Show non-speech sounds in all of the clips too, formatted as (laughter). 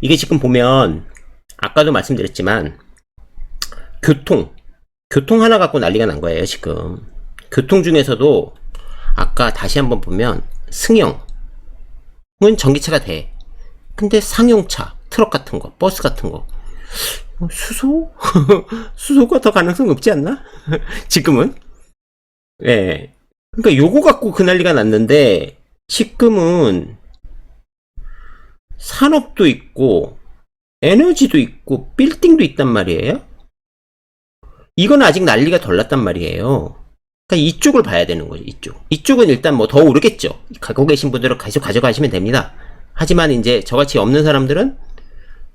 이게 지금 보면 아까도 말씀드렸지만 교통 교통 하나 갖고 난리가 난 거예요 지금. 교통 중에서도 아까 다시 한번 보면 승용은 전기차가 돼. 근데 상용차 트럭 같은 거 버스 같은 거. 어, 수소? (laughs) 수소가 더 가능성 없지 않나? (laughs) 지금은? 예. 그러니까 요거 갖고 그 난리가 났는데 지금은 산업도 있고 에너지도 있고 빌딩도 있단 말이에요. 이건 아직 난리가 덜 났단 말이에요. 그러니까 이쪽을 봐야 되는 거죠. 이쪽. 이쪽은 일단 뭐 더 오르겠죠. 갖고 계신 분들은 계속 가져가시면 됩니다. 하지만 이제 저같이 없는 사람들은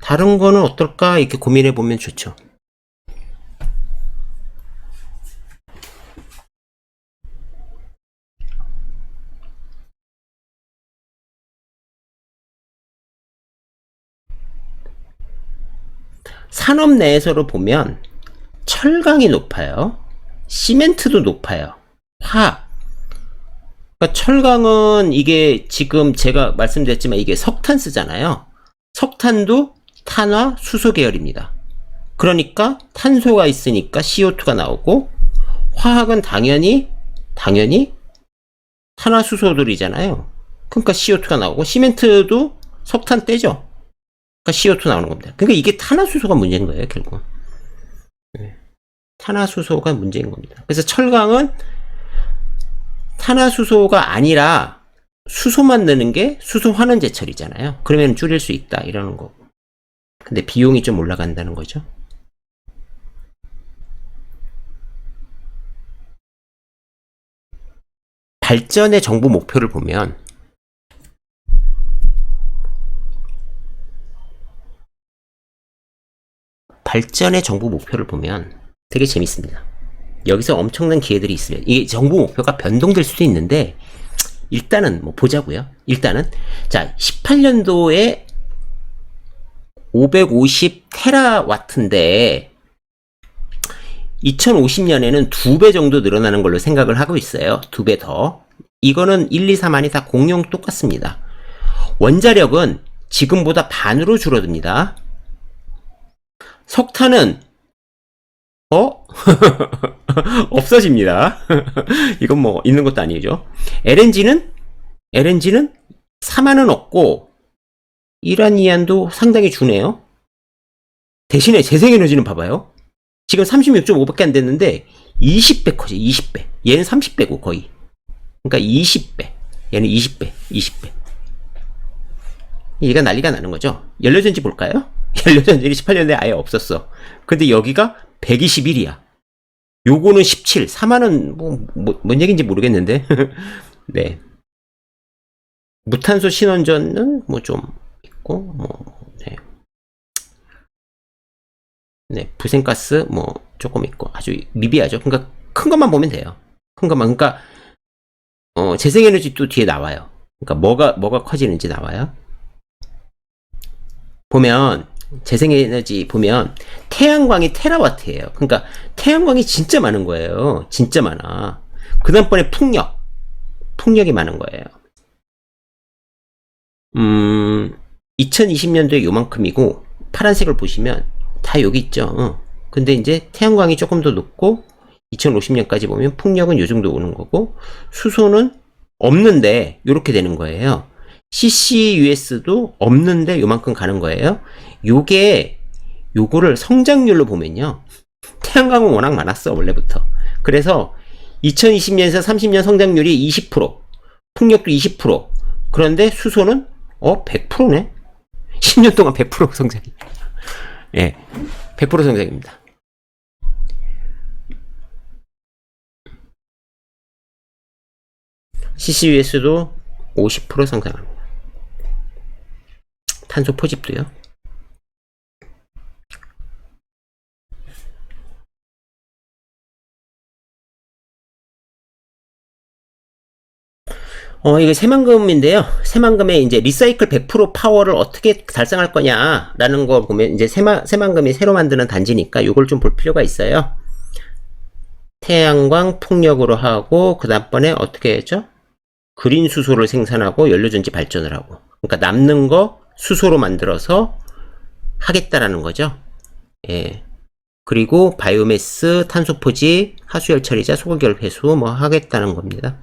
다른 거는 어떨까 이렇게 고민해 보면 좋죠. 산업 내에서로 보면 철강이 높아요. 시멘트도 높아요. 화학. 그러니까 철강은 이게 지금 제가 말씀드렸지만 이게 석탄 쓰잖아요. 석탄도 탄화 수소 계열입니다. 그러니까 탄소가 있으니까 CO2가 나오고 화학은 당연히 당연히 탄화수소들이잖아요. 그러니까 CO2가 나오고 시멘트도 석탄 떼죠. 그러니까 CO2 나오는 겁니다. 그러니까 이게 탄화수소가 문제인 거예요, 결국. 네. 탄화수소가 문제인 겁니다. 그래서 철강은 탄화수소가 아니라 수소만 넣는 게 수소 환원 제철이잖아요. 그러면 줄일 수 있다 이러는 거고. 근데 비용이 좀 올라간다는 거죠. 발전의 정부 목표를 보면 발전의 정부 목표를 보면 되게 재밌습니다. 여기서 엄청난 기회들이 있으면 이게 정부 목표가 변동될 수도 있는데 일단은 뭐 보자고요. 일단은 자 18년도에 550 테라와트인데 2050년에는 두 배 정도 늘어나는 걸로 생각을 하고 있어요. 두 배 더. 이거는 1, 2, 3 안이 다 공용 똑같습니다. 원자력은 지금보다 반으로 줄어듭니다. 석탄은 어? (laughs) 없어집니다. (laughs) 이건 뭐 있는 것도 아니죠. LNG는 LNG는 4만은 없고 이란이안도 상당히 주네요. 대신에 재생에너지는 봐봐요. 지금 36.5밖에 안 됐는데 20배 커져. 20배. 얘는 30배고 거의. 그러니까 20배. 얘는 20배. 20배. 얘가 난리가 나는 거죠. 연료전지 볼까요? 연료전지이 18년에 아예 없었어. 근데 여기가 121이야. 요거는 17. 4만원, 뭐, 뭐, 뭔 얘기인지 모르겠는데. (laughs) 네. 무탄소 신원전은 뭐 좀 있고, 뭐, 네. 네, 부생가스 뭐 조금 있고 아주 미비하죠. 그러니까 큰 것만 보면 돼요. 큰 것만. 그러니까, 어, 재생에너지도 뒤에 나와요. 그러니까 뭐가, 뭐가 커지는지 나와요. 보면, 재생에너지 보면 태양광이 테라와트예요. 그러니까 태양광이 진짜 많은 거예요. 진짜 많아. 그 다음번에 풍력. 풍력이 많은 거예요. 음, 2020년도에 요만큼이고 파란색을 보시면 다 여기 있죠. 어. 근데 이제 태양광이 조금 더 높고 2050년까지 보면 풍력은 요 정도 오는 거고 수소는 없는데 이렇게 되는 거예요. CCUS도 없는데 요만큼 가는 거예요. 요게 요거를 성장률로 보면요. 태양광은 워낙 많았어 원래부터. 그래서 2020년에서 30년 성장률이 20%, 풍력도 20%. 그런데 수소는 어 100%네. 10년 동안 100% 성장이. (laughs) 예, 100% 성장입니다. CCUS도 50% 성장합니다. 탄소 포집도요. 어, 이게 새만금인데요. 새만금의 이제 리사이클 100% 파워를 어떻게 달성할 거냐라는 거 보면 이제 새마, 새만금이 새로 만드는 단지니까 이걸 좀 볼 필요가 있어요. 태양광 풍력으로 하고 그 다음번에 어떻게 했죠? 그린 수소를 생산하고 연료전지 발전을 하고 그러니까 남는 거 수소로 만들어서 하겠다라는 거죠. 예. 그리고 바이오매스, 탄소포지, 하수열 처리자, 소고기열 회수 뭐 하겠다는 겁니다.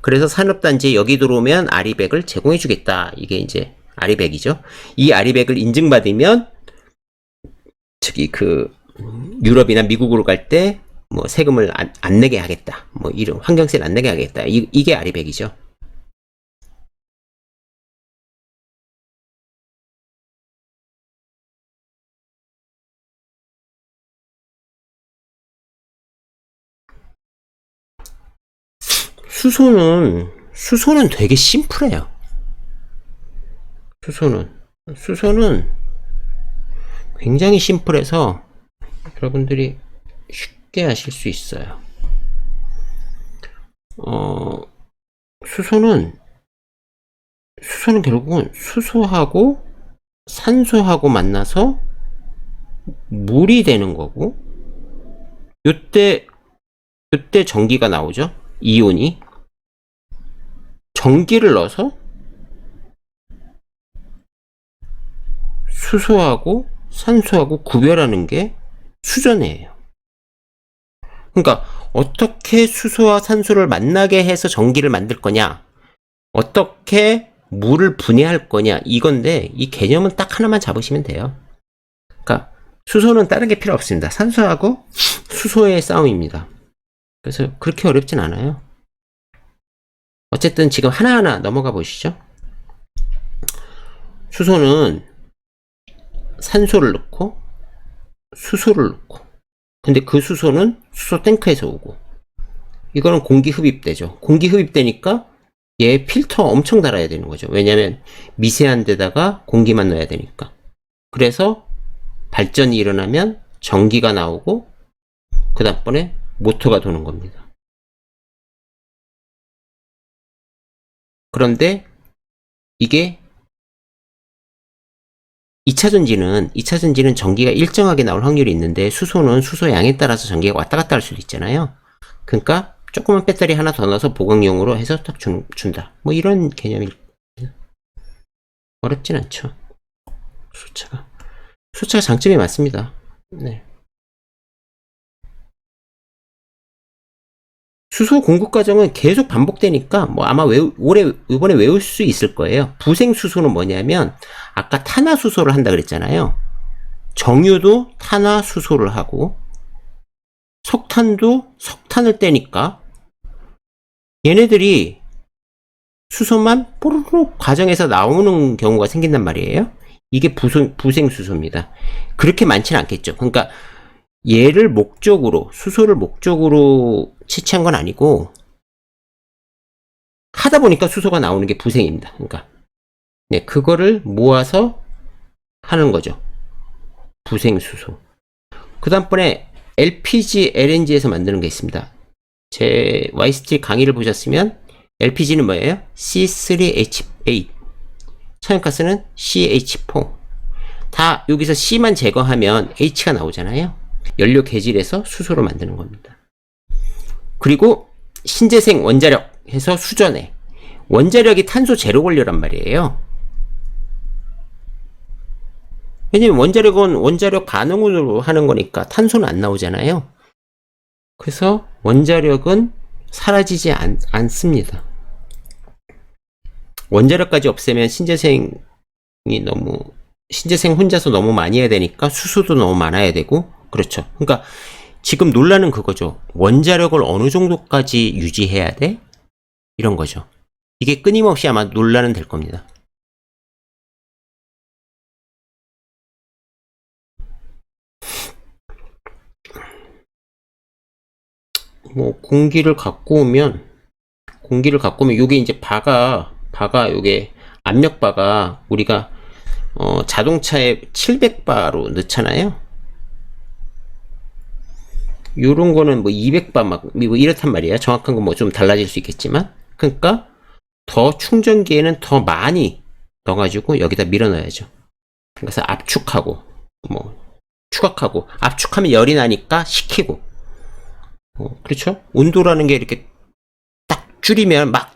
그래서 산업단지에 여기 들어오면 아리백을 제공해 주겠다. 이게 이제 아리백이죠. 이 아리백을 인증받으면 저기 그 유럽이나 미국으로 갈 때 뭐 세금을 안, 안 내게 하겠다. 뭐 이런 환경세를 안 내게 하겠다. 이, 이게 아리백이죠. 수소는 수소는 되게 심플해요. 수소는 수소는 굉장히 심플해서 여러분들이 쉽게 하실 수 있어요. 어, 수소는 수소는 결국은 수소하고 산소하고 만나서 물이 되는 거고 요때 요때 전기가 나오죠. 이온이 전기를 넣어서 수소하고 산소하고 구별하는 게 수전이에요. 그러니까 어떻게 수소와 산소를 만나게 해서 전기를 만들 거냐, 어떻게 물을 분해할 거냐 이건데 이 개념은 딱 하나만 잡으시면 돼요. 그러니까 수소는 다른 게 필요 없습니다. 산소하고 수소의 싸움입니다. 그래서 그렇게 어렵진 않아요. 어쨌든 지금 하나하나 넘어가 보시죠. 수소는 산소를 넣고 수소를 넣고 근데 그 수소는 수소 탱크에서 오고 이거는 공기 흡입되죠. 공기 흡입되니까 얘 필터 엄청 달아야 되는 거죠. 왜냐면 미세한 데다가 공기만 넣어야 되니까. 그래서 발전이 일어나면 전기가 나오고 그 다음번에 모터가 도는 겁니다. 그런데 이게 2차 전지는 2차 전지는 전기가 일정하게 나올 확률이 있는데 수소는 수소 양에 따라서 전기가 왔다 갔다 할 수도 있잖아요. 그러니까 조그만 배터리 하나 더 넣어서 보강용으로 해서 딱 준, 준다. 뭐 이런 개념이 어렵진 않죠. 수차가 수차가 장점이 많습니다. 네. 수소 공급 과정은 계속 반복되니까 뭐 아마 외우, 올해 이번에 외울 수 있을 거예요. 부생 수소는 뭐냐면 아까 탄화 수소를 한다 그랬잖아요. 정유도 탄화 수소를 하고 석탄도 석탄을 떼니까 얘네들이 수소만 뽀로로 과정에서 나오는 경우가 생긴단 말이에요. 이게 부생, 부생 수소입니다. 그렇게 많지는 않겠죠. 그러니까 얘를 목적으로 수소를 목적으로 채취한 건 아니고 하다 보니까 수소가 나오는 게 부생입니다. 그러니까 네, 그거를 모아서 하는 거죠. 부생 수소. 그 다음번에 LPG, LNG에서 만드는 게 있습니다. 제 YST 강의를 보셨으면 LPG는 뭐예요? C3H8. 천연가스는 CH4. 다 여기서 C만 제거하면 H가 나오잖아요. 연료 개질에서 수소로 만드는 겁니다. 그리고 신재생 원자력 해서 수전에 원자력이 탄소 제로 원료란 말이에요. 왜냐면 원자력은 원자력 반응으로 하는 거니까 탄소는 안 나오잖아요. 그래서 원자력은 사라지지 않, 않습니다. 원자력까지 없애면 신재생이 너무 신재생 혼자서 너무 많이 해야 되니까 수소도 너무 많아야 되고 그렇죠. 그러니까 지금 논란은 그거죠. 원자력을 어느 정도까지 유지해야 돼? 이런 거죠. 이게 끊임없이 아마 논란은 될 겁니다. 뭐 공기를 갖고 오면 공기를 갖고 오면 요게 이제 바가 바가 요게 압력 바가 우리가 어, 자동차에 700바로 넣잖아요. 요런 거는 뭐 200바 막, 뭐 이렇단 말이에요. 정확한 건 뭐 좀 달라질 수 있겠지만. 그러니까 더 충전기에는 더 많이 넣어가지고 여기다 밀어 넣어야죠. 그래서 압축하고, 뭐, 추각하고, 압축하면 열이 나니까 식히고. 어, 그렇죠? 온도라는 게 이렇게 딱 줄이면 막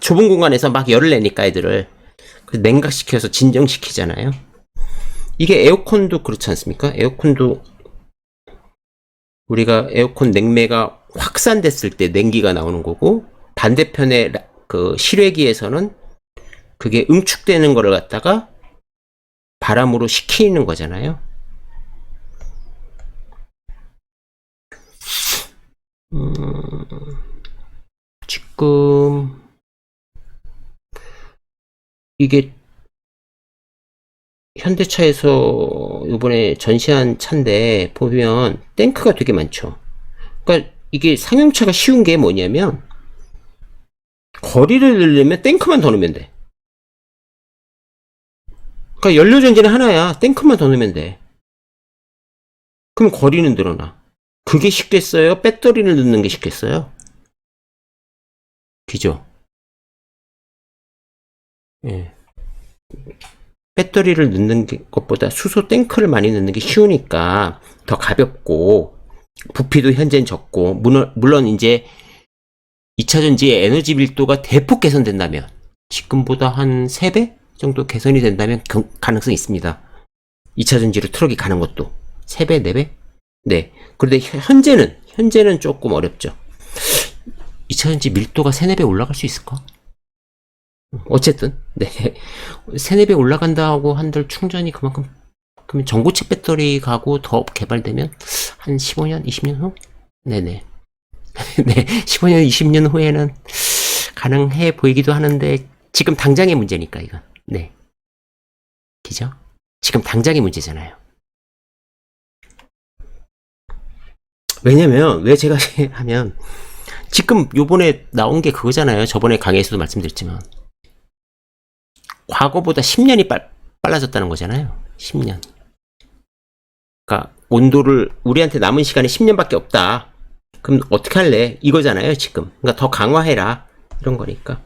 좁은 공간에서 막 열을 내니까 애들을. 냉각시켜서 진정시키잖아요. 이게 에어컨도 그렇지 않습니까? 에어컨도 우리가 에어컨 냉매가 확산됐을 때 냉기가 나오는 거고 반대편의 라- 그 실외기에서는 그게 응축되는 거를 갖다가 바람으로 식히는 거잖아요. 음, 지금 이게 현대차에서 이번에 전시한 차인데 보면 탱크가 되게 많죠. 그러니까 이게 상용차가 쉬운 게 뭐냐면 거리를 늘려면 탱크만 더 넣으면 돼. 그러니까 연료 전지는 하나야. 탱크만 더 넣으면 돼. 그럼 거리는 늘어나. 그게 쉽겠어요? 배터리를 넣는 게 쉽겠어요? 그죠? 예. 배터리를 넣는 게- 것보다 수소 탱크를 많이 넣는 게 쉬우니까 더 가볍고 부피도 현재는 적고 물론, 이제 2차 전지의 에너지 밀도가 대폭 개선된다면 지금보다 한 3배 정도 개선이 된다면 그- 가능성이 있습니다. 2차 전지로 트럭이 가는 것도 3배, 4배? 네. 그런데 현- 현재는 현재는 조금 어렵죠. 2차 전지 밀도가 3, 4배 올라갈 수 있을까? 어쨌든 네. 3, 4배 올라간다고 한들 충전이 그만큼 그러면 전고체 배터리 가고 더 개발되면 한 15년, 20년 후? 네네. (laughs) 네, 15년, 20년 후에는 가능해 보이기도 하는데 지금 당장의 문제니까 이건. 네. 그죠? 지금 당장의 문제잖아요. 왜냐면 왜 제가 (laughs) 하면 지금 요번에 나온 게 그거잖아요. 저번에 강의에서도 말씀드렸지만 과거보다 10년이 빨, 빨라졌다는 거잖아요. 10년. 그러니까 온도를 우리한테 남은 시간이 10년밖에 없다. 그럼 어떻게 할래? 이거잖아요, 지금. 그러니까 더 강화해라. 이런 거니까.